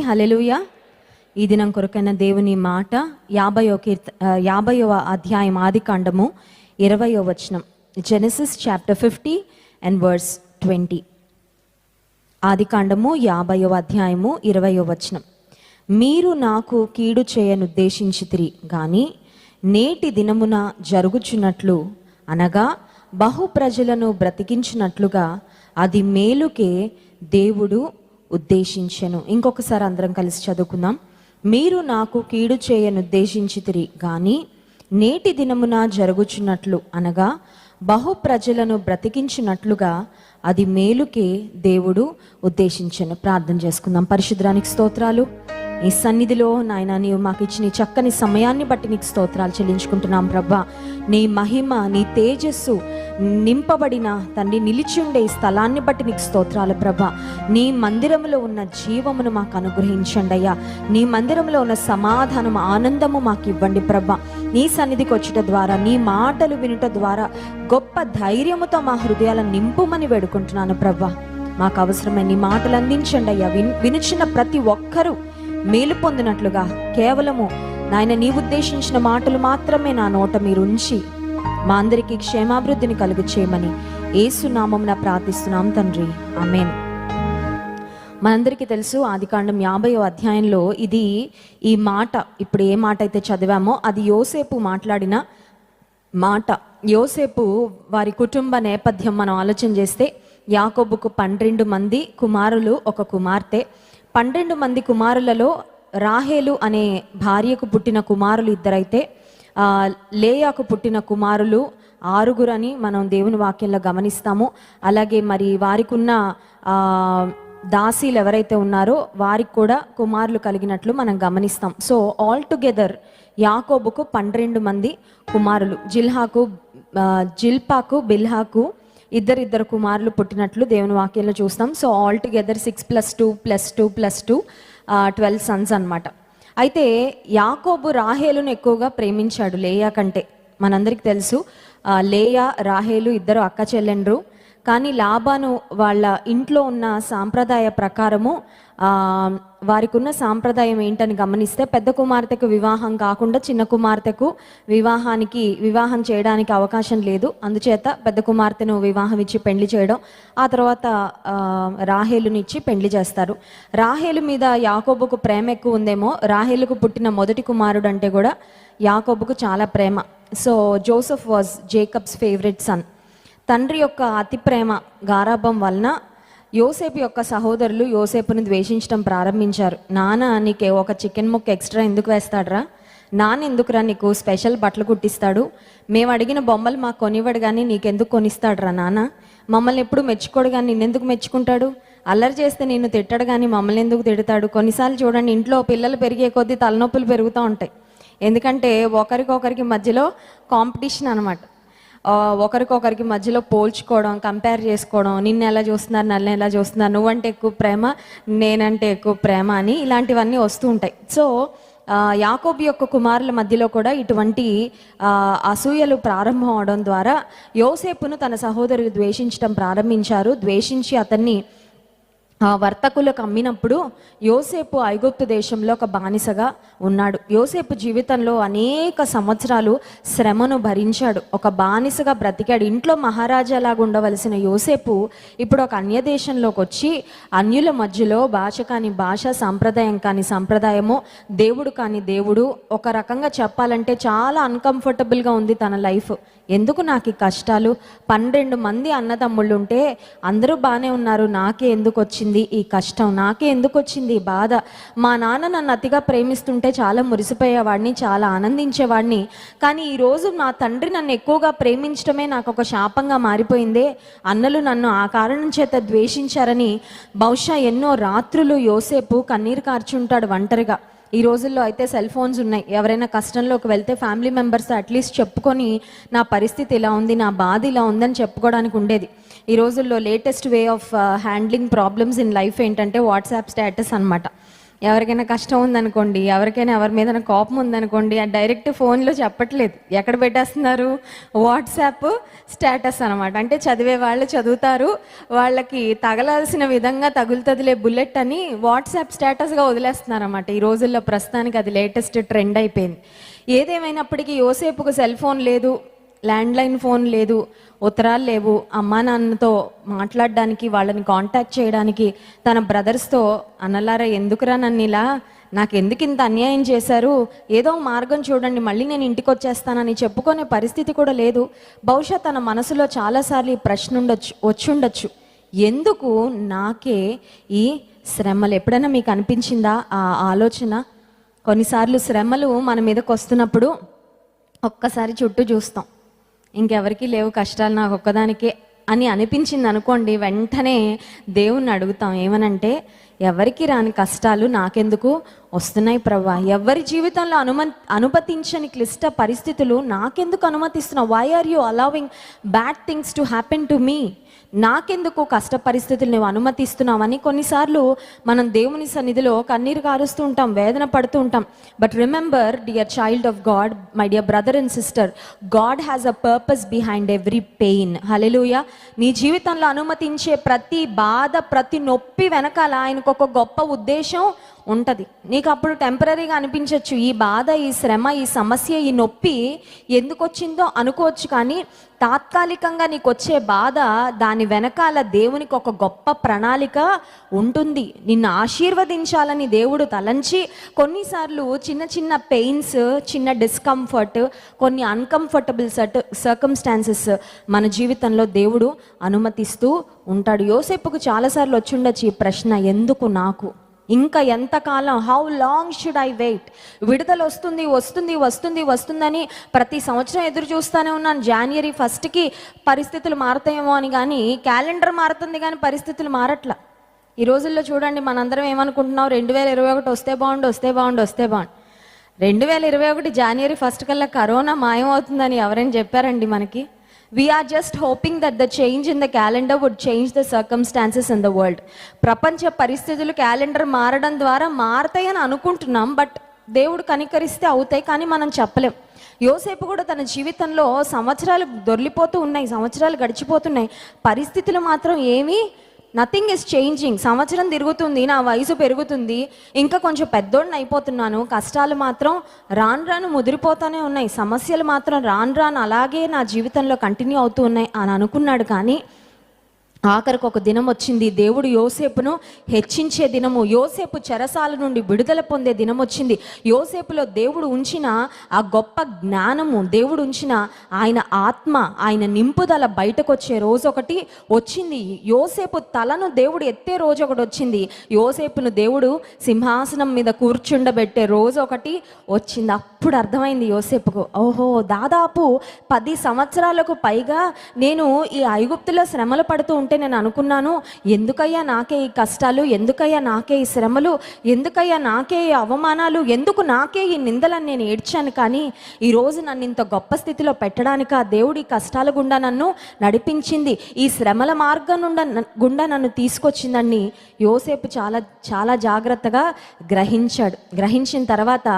Hallelujah ఈ దినం కొరకైన దేవుని మాట యాభయో కీర్త యాభయవ అధ్యాయం ఆది కాండము ఇరవయో వచనం. Genesis chapter fifty and verse twenty ఆది కాండము యాభయో అధ్యాయము ఇరవయో వచనం. మీరు నాకు కీడు చేయనుద్దేశించితిరి కానీ నేటి దినమున జరుగుచున్నట్లు అనగా బహు ప్రజలను బ్రతికించినట్లుగా అది మేలుకే దేవుడు ఉద్దేశించెను. ఇంకొకసారి అందరం కలిసి చదువుకుందాం. మీరు నాకు కీడు చేయనుద్దేశించితిరి కానీ నేటి దినమున జరుగుచున్నట్లు అనగా బహు ప్రజలను బ్రతికించినట్లుగా అది మేలుకే దేవుడు ఉద్దేశించను. ప్రార్థన చేసుకుందాం. పరిశుద్రానికి స్తోత్రాలు. ఈ సన్నిధిలో నాయన నీవు మాకు ఇచ్చిన చక్కని సమయాన్ని బట్టి నీకు స్తోత్రాలు చెల్లించుకుంటున్నాం ప్రభా. నీ మహిమ నీ తేజస్సు నింపబడిన తండ్రి నిలిచి ఉండే ఈ స్థలాన్ని బట్టి నీకు స్తోత్రాలు ప్రభా. నీ మందిరంలో ఉన్న జీవమును మాకు అనుగ్రహించండి అయ్యా. నీ మందిరంలో ఉన్న సమాధానం ఆనందము మాకు ఇవ్వండి ప్రభా. నీ సన్నిధికి వచ్చుట ద్వారా నీ మాటలు వినుట ద్వారా గొప్ప ధైర్యముతో మా హృదయాలను నింపుమని వేడుకుంటున్నాను ప్రభా. మాకు అవసరమైన నీ మాటలు అందించండి అయ్యా. విన్ వినిచిన ప్రతి ఒక్కరూ మేలు పొందినట్లుగా కేవలము నాయన నీ ఉద్దేశించిన మాటలు మాత్రమే నా నోట మీరు ఉంచి మా అందరికీ క్షేమాభివృద్ధిని కలుగు చేయమని ఏసునామమున ప్రార్థిస్తున్నాం తండ్రి. ఆమెన్. మనందరికీ తెలుసు ఆదికాండం యాభైవ అధ్యాయంలో ఇది ఈ మాట ఇప్పుడు ఏ మాట అయితే చదివామో అది యోసేపు మాట్లాడిన మాట. యోసేపు వారి కుటుంబ నేపథ్యం మనం ఆలోచన చేస్తే యాకోబుకు పన్నెండు మంది కుమారులు ఒక కుమార్తె. పన్నెండు మంది కుమారులలో రాహేలు అనే భార్యకు పుట్టిన కుమారులు ఇద్దరైతే లేయాకు పుట్టిన కుమారులు ఆరుగురని మనం దేవుని వాక్యంలో గమనిస్తాము. అలాగే మరి వారికి ఉన్న దాసీలు ఎవరైతే ఉన్నారో వారికి కూడా కుమారులు కలిగినట్లు మనం గమనిస్తాం. సో ఆల్ టుగెదర్ యాకోబుకు పన్నెండు మంది కుమారులు. జిల్హాకు జిల్పాకు బిల్హాకు ఇద్దరిద్దరు కుమారులు పుట్టినట్లు దేవుని వాక్యంలో చూస్తాం. So all together six plus two plus two plus two twelve sons అనమాట అయితే యాకోబు రాహేలును ఎక్కువగా ప్రేమించాడు లేయా కంటే. మనందరికీ తెలుసు లేయా రాహేలు ఇద్దరు అక్క చెల్లెండ్రు. కానీ లాబాను వాళ్ళ ఇంట్లో ఉన్న సాంప్రదాయ ప్రకారము వారికి ఉన్న సాంప్రదాయం ఏంటని గమనిస్తే పెద్ద కుమార్తెకు వివాహం కాకుండా చిన్న కుమార్తెకు వివాహానికి వివాహం చేయడానికి అవకాశం లేదు. అందుచేత పెద్ద కుమార్తెను వివాహం ఇచ్చి పెళ్ళి చేయడం ఆ తర్వాత రాహేలునిచ్చి రాహేలుని ఇచ్చి పెళ్ళి చేస్తారు. రాహేలు మీద యాకోబుకు ప్రేమ ఎక్కువ ఉందేమో రాహేలుకు పుట్టిన మొదటి కుమారుడు అంటే కూడా యాకోబుకు చాలా ప్రేమ. So Joseph was Jacob's favourite son. తండ్రి యొక్క అతి ప్రేమ గారాభం వలన యోసేపు యొక్క సహోదరులు యోసేపుని ద్వేషించడం ప్రారంభించారు. నాన్న నీకే ఒక చికెన్ ముక్క ఎక్స్ట్రా ఎందుకు వేస్తాడరా? నాన్న ఎందుకురా నీకు స్పెషల్ బట్టలు కుట్టిస్తాడు? మేము అడిగిన బొమ్మలు మాకు కొనివ్వడు కానీ నీకెందుకు కొనిస్తాడురా నాన్న మమ్మల్ని ఎప్పుడు మెచ్చుకోడు కానీ నిన్నెందుకు మెచ్చుకుంటాడు? అల్లరి చేస్తే నిన్ను తిట్టడు కానీ మమ్మల్ని ఎందుకు తిడతాడు? కొన్నిసార్లు చూడండి ఇంట్లో పిల్లలు పెరిగే కొద్దీ తలనొప్పులు పెరుగుతూ ఉంటాయి. ఎందుకంటే ఒకరికొకరికి మధ్యలో కాంపిటీషన్ అనమాట ఒకరికొకరికి మధ్యలో పోల్చుకోవడం కంపేర్ చేసుకోవడం నిన్ను ఎలా చూస్తున్నారు? నన్ను ఎలా చూస్తున్నారు? నువ్వంటే ఎక్కువ ప్రేమ నేనంటే ఎక్కువ ప్రేమ అని ఇలాంటివన్నీ వస్తూ ఉంటాయి. సో యాకోబ్ యాకోబు యొక్క కుమారుల మధ్యలో కూడా ఇటువంటి అసూయలు ప్రారంభం అవడం ద్వారా యోసేపును తన సహోదరులు ద్వేషించడం ప్రారంభించారు. ద్వేషించి అతన్ని వర్తకులకు అమ్మినప్పుడు యోసేపు ఐగుప్తు దేశంలో ఒక బానిసగా ఉన్నాడు. యోసేపు జీవితంలో అనేక సంవత్సరాలు శ్రమను భరించాడు. ఒక బానిసగా బ్రతికాడు. ఇంట్లో మహారాజాలాగా ఉండవలసిన యోసేపు ఇప్పుడు ఒక అన్య దేశంలోకి వచ్చి అన్యుల మధ్యలో భాష కాని భాష సాంప్రదాయం కాని సాంప్రదాయము దేవుడు కాని దేవుడు ఒక రకంగా చెప్పాలంటే చాలా అన్కంఫర్టబుల్గా ఉంది తన లైఫ్ ఎందుకు నాకు ఈ కష్టాలు? పన్నెండు మంది అన్నదమ్ముళ్ళు ఉంటే అందరూ బాగానే ఉన్నారు. నాకే ఎందుకు వచ్చింది? ఈ కష్టం. నాకే ఎందుకు వచ్చింది ఈ బాధ? మా నాన్న నన్ను అతిగా ప్రేమిస్తుంటే చాలా మురిసిపోయేవాడిని చాలా ఆనందించేవాడిని. కానీ ఈరోజు నా తండ్రి నన్ను ఎక్కువగా ప్రేమించడమే నాకు ఒక శాపంగా మారిపోయిందే. అన్నలు నన్ను ఆ కారణం చేత ద్వేషించారని బహుశా ఎన్నో రాత్రులు యోసేపు కన్నీరు కార్చుంటాడు ఒంటరిగా. ఈ రోజుల్లో అయితే సెల్ ఫోన్స్ ఉన్నాయి. ఎవరైనా కష్టంలోకి వెళ్తే ఫ్యామిలీ మెంబర్స్ అట్లీస్ట్ చెప్పుకొని నా పరిస్థితి ఇలా ఉంది నా బాధ ఇలా ఉందని చెప్పుకోవడానికి ఉండేది. ఈ రోజుల్లో latest way of handling problems in life ఏంటంటే వాట్సాప్ స్టేటస్ అనమాట ఎవరికైనా కష్టం ఉందనుకోండి ఎవరికైనా ఎవరి మీద కోపం ఉందనుకోండి అది డైరెక్ట్ ఫోన్లో చెప్పట్లేదు. ఎక్కడ పెట్టేస్తున్నారు? వాట్సాప్ స్టేటస్ అనమాట అంటే చదివే వాళ్ళు చదువుతారు వాళ్ళకి తగలాల్సిన విధంగా తగులుతుందిలే బుల్లెట్ అని వాట్సాప్ స్టేటస్గా వదిలేస్తున్నారు అనమాట ఈ రోజుల్లో ప్రస్తుతానికి అది లేటెస్ట్ ట్రెండ్ అయిపోయింది. ఏదేమైనప్పటికీ యోసేపుకు సెల్ ఫోన్ లేదు. ల్యాండ్లైన్ ఫోన్ లేదు ఉత్తరాలు లేవు. అమ్మా నాన్నతో మాట్లాడడానికి వాళ్ళని కాంటాక్ట్ చేయడానికి తన బ్రదర్స్తో అన్నలారా ఎందుకురా నన్ను ఇలా? నాకు ఎందుకు ఇంత అన్యాయం చేశారు? ఏదో మార్గం చూడండి మళ్ళీ నేను ఇంటికి వచ్చేస్తానని చెప్పుకునే పరిస్థితి కూడా లేదు. బహుశా తన మనసులో చాలాసార్లు ఈ ప్రశ్న ఉండొచ్చు వచ్చుండొచ్చు ఎందుకు నాకే ఈ శ్రమలు? ఎప్పుడైనా మీకు అనిపించిందా ఆ ఆలోచన? కొన్నిసార్లు శ్రమలు మన మీదకి వస్తున్నప్పుడు ఒక్కసారి చుట్టూ చూస్తాం. ఇంకెవరికి లేవు కష్టాలు నాకు ఒక్కదానికే అని అనిపించింది అనుకోండి వెంటనే దేవుణ్ణి అడుగుతాం. ఏమనంటే ఎవరికి రాని కష్టాలు నాకెందుకు? వస్తున్నాయి ప్రభా. ఎవరి జీవితంలో అనుమ అనుమతించని క్లిష్ట పరిస్థితులు నాకెందుకు అనుమతిస్తున్నావు? Why are you allowing bad things to happen to me నాకెందుకు కష్ట పరిస్థితులు నువ్వు అనుమతిస్తున్నావని కొన్నిసార్లు మనం దేవుని సన్నిధిలో కన్నీరు కారుస్తూ ఉంటాం వేదన పడుతూ ఉంటాం. But remember dear child of God my dear brother and sister God has a purpose behind every pain hallelujah నీ జీవితంలో అనుమతించే ప్రతి బాధ ప్రతి నొప్పి వెనకాల ఆయనకు ఒక గొప్ప ఉద్దేశం ఉంటుంది. నీకు అప్పుడు టెంపరీగా అనిపించవచ్చు ఈ బాధ ఈ శ్రమ ఈ సమస్య ఈ నొప్పి ఎందుకు వచ్చిందో అనుకోవచ్చు కానీ తాత్కాలికంగా నీకు వచ్చే బాధ దాని వెనకాల దేవునికి ఒక గొప్ప ప్రణాళిక ఉంటుంది. నిన్ను ఆశీర్వదించాలని దేవుడు తలంచి కొన్నిసార్లు చిన్న చిన్న పెయిన్స్ చిన్న డిస్కంఫర్ట్ కొన్ని అన్కంఫర్టబుల్ సర్ట్ సర్కమ్స్టాన్సెస్ మన జీవితంలో దేవుడు అనుమతిస్తూ ఉంటాడు. యోసేపుకు చాలాసార్లు వచ్చుండొచ్చు ఈ ప్రశ్న ఎందుకు నాకు? ఇంకా ఎంతకాలం? How long should I wait విడుదల వస్తుంది వస్తుంది వస్తుంది వస్తుందని ప్రతి సంవత్సరం ఎదురు చూస్తూనే ఉన్నాను. జనవరి ఫస్ట్కి పరిస్థితులు మారుతాయేమో అని కానీ క్యాలెండర్ మారుతుంది కానీ పరిస్థితులు మారట్లా. ఈ రోజుల్లో చూడండి మనందరం ఏమనుకుంటున్నాం? రెండు వేల ఇరవై ఒకటి వస్తే బాగుండు వస్తే బాగుండు వస్తే బాగుండు. రెండు వేల ఇరవై ఒకటి జనవరి ఫస్ట్ కల్లా కరోనా మాయమవుతుందని ఎవరైనా చెప్పారండి మనకి? We're just hoping that the change in the calendar would change the circumstances in the world ప్రపంచ పరిస్థితులు క్యాలెండర్ మారడం ద్వారా మారతాయని అనుకుంటున్నాం బట్ దేవుడు కనికరిస్తే అవుతాయి కానీ మనం చెప్పలేం. యోసేపు కూడా తన జీవితంలో సంవత్సరాలు దొర్లిపోతూ ఉన్నాయి సంవత్సరాలు గడిచిపోతున్నాయి. పరిస్థితులు మాత్రం ఏమీ నథింగ్ ఇస్ చేంజింగ్ సంవత్సరం తిరుగుతుంది నా వయసు పెరుగుతుంది. ఇంకా కొంచెం పెద్దోడిని అయిపోతున్నాను. కష్టాలు మాత్రం రాను రాను ముదిరిపోతూనే ఉన్నాయి. సమస్యలు మాత్రం రాను రాను అలాగే నా జీవితంలో కంటిన్యూ అవుతూ ఉన్నాయి అని అనుకున్నాడు కానీ ఆఖరికి ఒక దినం వచ్చింది. దేవుడు యోసేపును హెచ్చించే దినము. యోసేపు చెరసాల నుండి విడుదల పొందే దినం వచ్చింది. యోసేపులో దేవుడు ఉంచిన ఆ గొప్ప జ్ఞానము దేవుడు ఉంచిన ఆయన ఆత్మ ఆయన నింపుదల బయటకు వచ్చే రోజు ఒకటి వచ్చింది. యోసేపు తలను దేవుడు ఎత్తే రోజు ఒకటి వచ్చింది. యోసేపును దేవుడు సింహాసనం మీద కూర్చుండబెట్టే రోజు ఒకటి వచ్చింది. అప్పుడు అర్థమైంది యోసేపుకు ఓహో దాదాపు పది సంవత్సరాలకు పైగా నేను ఈ ఐగుప్తులో శ్రమలు పడుతూ ఉంటే నేను అనుకున్నాను ఎందుకయ్యా నాకే ఈ కష్టాలు? ఎందుకయ్యా నాకే ఈ శ్రమలు? ఎందుకయ్యా నాకే ఈ అవమానాలు? ఎందుకు నాకే ఈ నిందలని నేను ఏడ్చాను? కానీ ఈరోజు నన్ను ఇంత గొప్ప స్థితిలో పెట్టడానికి ఆ దేవుడి కష్టాల గుండా నన్ను నడిపించింది. ఈ శ్రమల మార్గం నుండా గుండా నన్ను తీసుకొచ్చిందని యోసేపు చాలా చాలా జాగ్రత్తగా గ్రహించాడు. గ్రహించిన తర్వాత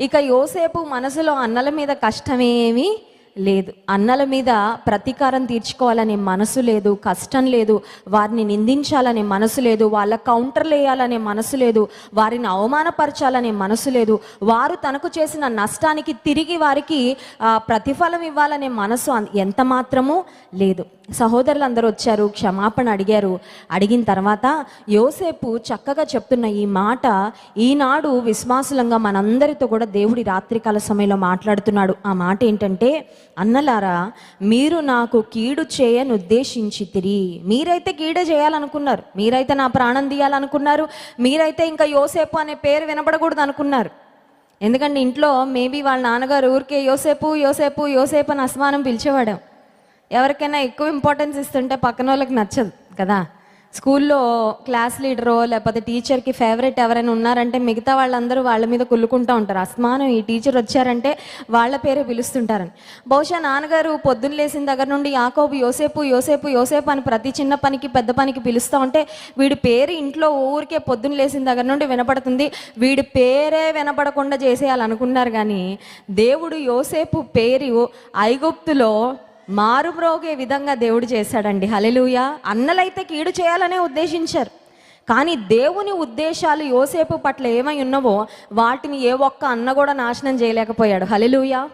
ఇక యోసేపు మనసులో అన్నల మీద కష్టమేమీ లేదు. అన్నల మీద ప్రతీకారం తీర్చుకోవాలనే మనసు లేదు కష్టం లేదు వారిని నిందించాలనే మనసు లేదు వాళ్ళ కౌంటర్లు వేయాలనే మనసు లేదు వారిని అవమానపరచాలనే మనసు లేదు వారు తనకు చేసిన నష్టానికి తిరిగి వారికి ప్రతిఫలం ఇవ్వాలనే మనసు ఎంత మాత్రమూ లేదు. సహోదరులు అందరూ వచ్చారు క్షమాపణ అడిగారు. అడిగిన తర్వాత యోసేపు చక్కగా చెప్తున్న ఈ మాట ఈనాడు విశ్వాసులంగా మనందరితో కూడా దేవుడి రాత్రికాల సమయంలో మాట్లాడుతున్నాడు. ఆ మాట ఏంటంటే అన్నలారా మీరు నాకు కీడు చేయని ఉద్దేశించి తిరిగి మీరైతే కీడే చేయాలనుకున్నారు. మీరైతే నా ప్రాణం తీయాలనుకున్నారు. మీరైతే ఇంకా యోసేపు అనే పేరు వినపడకూడదు అనుకున్నారు ఎందుకంటే ఇంట్లో మేబీ వాళ్ళ నాన్నగారు ఊరికే యోసేపు యోసేపు యోసేపు అని అస్మానం పిలిచేవాడు. ఎవరికైనా ఎక్కువ ఇంపార్టెన్స్ ఇస్తుంటే పక్కన వాళ్ళకి నచ్చదు కదా? స్కూల్లో క్లాస్ లీడరో లేకపోతే టీచర్కి ఫేవరెట్ ఎవరైనా ఉన్నారంటే మిగతా వాళ్ళందరూ వాళ్ళ మీద కుల్లుకుంటూ ఉంటారు. అస్మానం ఈ టీచర్ వచ్చారంటే వాళ్ళ పేరే పిలుస్తుంటారని. బహుశా నాన్నగారు పొద్దున్న లేసిన దగ్గర నుండి యాకోబు యోసేపు యోసేపు యోసేపు అని ప్రతి చిన్న పనికి పెద్ద పనికి పిలుస్తూ ఉంటే వీడి పేరు ఇంట్లో ఊరికే పొద్దున్న లేసిన దగ్గర నుండి వినపడుతుంది. వీడి పేరే వినపడకుండా చేసేయాలనుకున్నారు కానీ దేవుడు యోసేపు పేరు ఐగుప్తులో మారుమ్రోగే విధంగా దేవుడు చేశాడండి. హలెలుయ అన్నలైతే కీడు చేయాలనే ఉద్దేశించారు. కానీ దేవుని ఉద్దేశాలు యోసేపు పట్ల ఏమై ఉన్నవో వాటిని ఏ ఒక్క అన్న కూడా నాశనం చేయలేకపోయాడు. హలెలుయ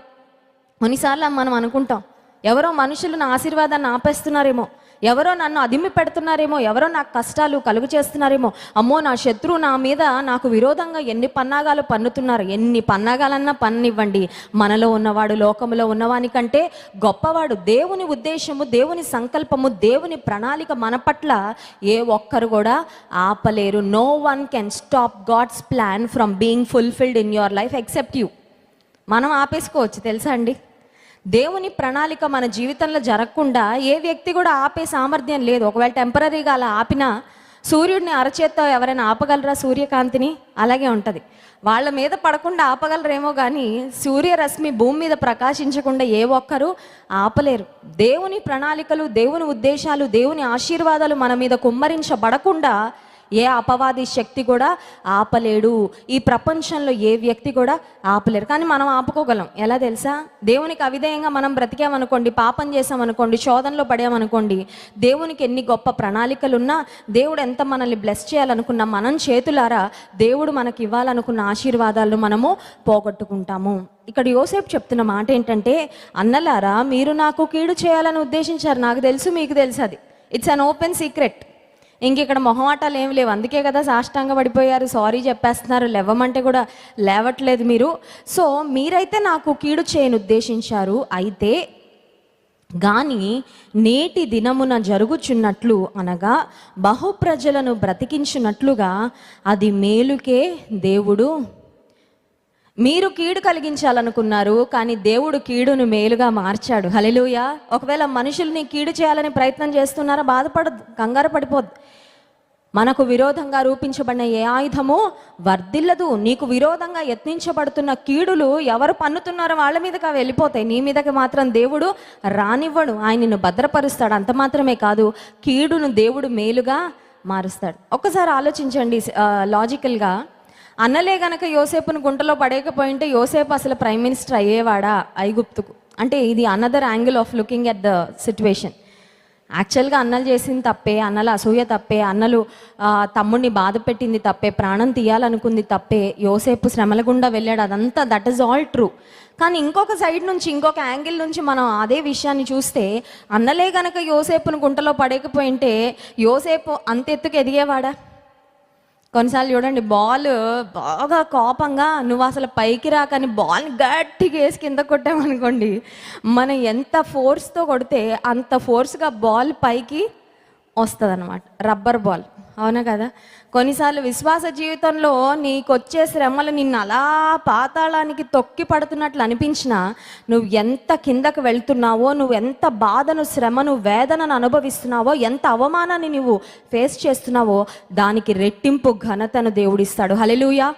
కొన్నిసార్లు మనం అనుకుంటాం ఎవరో మనుషులు నా ఆశీర్వాదాన్ని ఆపేస్తున్నారేమో. ఎవరో నన్ను అదిమి పెడుతున్నారేమో ఎవరో నాకు కష్టాలు కలుగు చేస్తున్నారేమో అమ్మో నా శత్రువు నా మీద నాకు విరోధంగా ఎన్ని పన్నాగాలు పన్నుతున్నారు ఎన్ని పన్నాగాలన్నా పన్నివ్వండి. మనలో ఉన్నవాడు లోకంలో ఉన్నవానికంటే గొప్పవాడు దేవుని ఉద్దేశము దేవుని సంకల్పము దేవుని ప్రణాళిక మన పట్ల ఏ ఒక్కరు కూడా ఆపలేరు. No one can stop God's plan from being fulfilled in your life except you మనం ఆపేసుకోవచ్చు తెలుసా అండి? దేవుని ప్రణాళిక మన జీవితంలో జరగకుండా ఏ వ్యక్తి కూడా ఆపే సామర్థ్యం లేదు. ఒకవేళ టెంపరీగా అలా ఆపినా సూర్యుడిని అరచేత్తో ఎవరైనా ఆపగలరా? సూర్యకాంతిని? అలాగే ఉంటుంది. వాళ్ళ మీద పడకుండా ఆపగలరేమో కానీ సూర్యరశ్మి భూమి మీద ప్రకాశించకుండా ఏ ఒక్కరూ ఆపలేరు. దేవుని ప్రణాళికలు దేవుని ఉద్దేశాలు దేవుని ఆశీర్వాదాలు మన మీద కుమ్మరించబడకుండా ఏ అపవాది శక్తి కూడా ఆపలేడు. ఈ ప్రపంచంలో ఏ వ్యక్తి కూడా ఆపలేరు. కానీ మనం ఆపుకోగలం. ఎలా తెలుసా? దేవునికి అవిధేయంగా మనం బ్రతికామనుకోండి పాపం చేసామనుకోండి శోధనలో పడామనుకోండి దేవునికి ఎన్ని గొప్ప ప్రణాళికలు ఉన్నా దేవుడు ఎంత మనల్ని బ్లెస్ చేయాలనుకున్నా మనం చేతులారా దేవుడు మనకి ఇవ్వాలనుకున్న ఆశీర్వాదాలను మనము పోగొట్టుకుంటాము. ఇక్కడ యోసేపు చెప్తున్న మాట ఏంటంటే అన్నలారా మీరు నాకు కీడు చేయాలని ఉద్దేశించారు. నాకు తెలుసు మీకు తెలుసు అది. ఇట్స్ అన్ ఓపెన్ సీక్రెట్ ఇంక ఇక్కడ మొహమాటాలు ఏమి లేవు. అందుకే కదా సాష్టాంగ పడిపోయారు. సారీ చెప్పేస్తున్నారు. లేవమంటే కూడా లేవట్లేదు మీరు. సో మీరైతే నాకు కీడు చేయని ఉద్దేశించారు. అయితే కానీ నేటి దినమున జరుగుచున్నట్లు అనగా బహుప్రజలను బ్రతికించున్నట్లుగా అది మేలుకే దేవుడు మీరు కీడు కలిగించాలనుకున్నారు కానీ దేవుడు కీడును మేలుగా మార్చాడు. హలెలుయ ఒకవేళ మనుషుల్ని కీడు చేయాలని ప్రయత్నం చేస్తున్నారా బాధపడదు కంగారు పడిపోద్దు. మనకు విరోధంగా రూపించబడిన ఏ ఆయుధము వర్ధిల్లదు. నీకు విరోధంగా యత్నించబడుతున్న కీడులు ఎవరు పన్నుతున్నారో వాళ్ళ మీదకి వెళ్ళిపోతాయి. నీ మీదకి మాత్రం దేవుడు రానివ్వడు. ఆయన నిన్ను భద్రపరుస్తాడు. అంత మాత్రమే కాదు కీడును దేవుడు మేలుగా మారుస్తాడు. ఒక్కసారి ఆలోచించండి లాజికల్గా అన్నలే గనక యోసేపును గుంటలో పడేయకపోయింటే యోసేపు అసలు ప్రైమ్ మినిస్టర్ అయ్యేవాడా ఐగుప్తుకు? అంటే ఇది another angle of looking at the situation యాక్చువల్గా అన్నలు చేసింది తప్పే అన్నలు అసూయ తప్పే అన్నలు తమ్ముడిని బాధ పెట్టింది తప్పే ప్రాణం తీయాలనుకుంది తప్పే యోసేపు శ్రమల గుండా వెళ్ళాడు. అదంతా దట్ ఈస్ ఆల్ ట్రూ కానీ ఇంకొక సైడ్ నుంచి ఇంకొక యాంగిల్ నుంచి మనం అదే విషయాన్ని చూస్తే అన్నలే గనక యోసేపును గుంటలో పడేకపోయింటే యోసేపు అంత ఎత్తుకు ఎదిగేవాడా? కొన్నిసార్లు చూడండి బాల్ బాగా కోపంగా నువ్వు అసలు పైకి రాకని బాల్ని గట్టిగా వేసి కింద కొట్టామనుకోండి మనం ఎంత ఫోర్స్తో కొడితే అంత ఫోర్స్గా బాల్ పైకి వస్తుంది అనమాట రబ్బర్ బాల్ అవునా కదా? కొన్నిసార్లు విశ్వాస జీవితంలో నీకు వచ్చే శ్రమలు నిన్ను అలా పాతాళానికి తొక్కి పడుతున్నట్లు అనిపించినా నువ్వు ఎంత కిందకు వెళ్తున్నావో నువ్వు ఎంత బాధను శ్రమను వేదనను అనుభవిస్తున్నావో ఎంత అవమానాన్ని నువ్వు ఫేస్ చేస్తున్నావో దానికి రెట్టింపు ఘనతను దేవుడిస్తాడు హలెలుయా